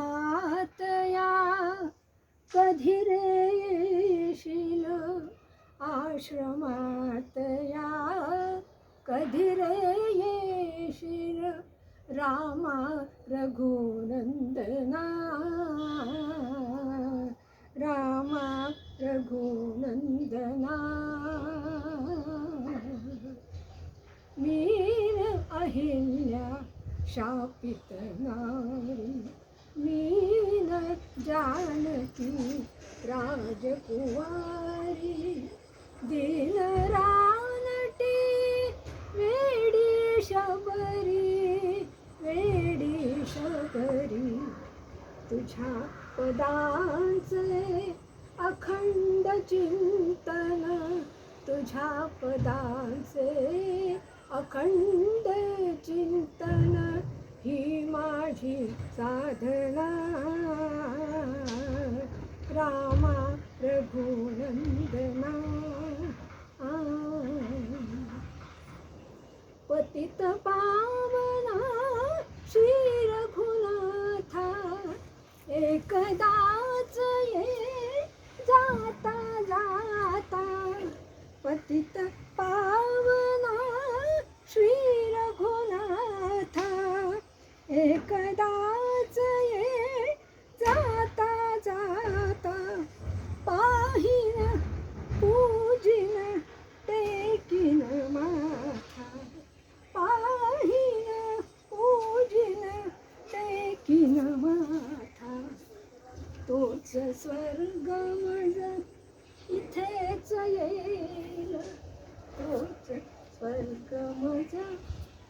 আশ্রমাতয়া কধিরেশিল আশ্রমাতয়া रामा रघुनंदना। रामा रघुनंदना। मीर अहिल्या शापित नारी मीन जानकी राजकुवारी। दिन तुझ्या पदांचे अखंड चिंतन तुझ्या पदांचे अखंड चिंतन ही माझी साधना. रामा रघुनंदना पतित पा एकदाच ये जाता जाता पतित स्वर्ग माझा इथेच येईल. तोच स्वर्ग माझा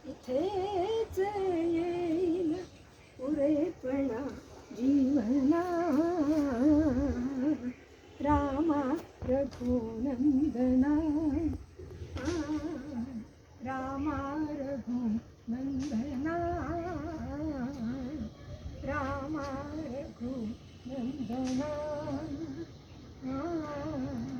इथेच येईल. पुरेपणा जीवना रामा रघुनंदना. आ, रामा रघुनंदना. Rama and the